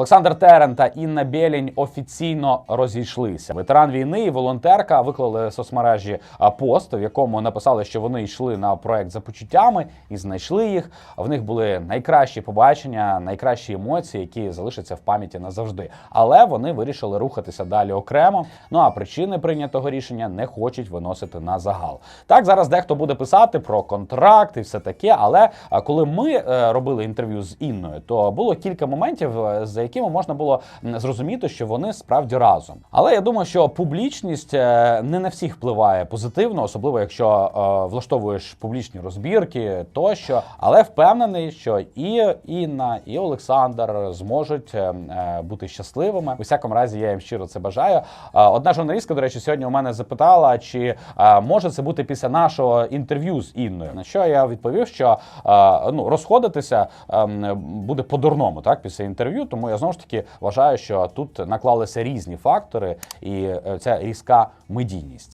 Олександр Терен та Інна Білінь офіційно розійшлися. Ветеран війни і волонтерка виклали в соцмережі пост, в якому написали, що вони йшли на проект за почуттями і знайшли їх. В них були найкращі побачення, найкращі емоції, які залишаться в пам'яті назавжди. Але вони вирішили рухатися далі окремо. Ну а причини прийнятого рішення не хочуть виносити на загал. Так зараз дехто буде писати про контракт і все таке. Але коли ми е, робили інтерв'ю з Інною, то було кілька моментів, е, за якими можна було зрозуміти, що вони справді разом. Але я думаю, що публічність е, не на всіх впливає позитивно, особливо якщо е, влаштовуєш публічні розбірки тощо. Але впевнений, що і Інна, і Олександр зможуть е, е, бути щасливими. У всякому разі, я їм щиро це бажаю. Е, Одна журналістка, до речі, сьогодні у мене запитала, чи е, може це бути після нашого інтерв'ю з Інною. На що я відповів, що е, ну розходитися ем, буде по-дурному, так після інтерв'ю. Тому я знову ж таки вважаю, що тут наклалися різні фактори, і е, ця різка медійність.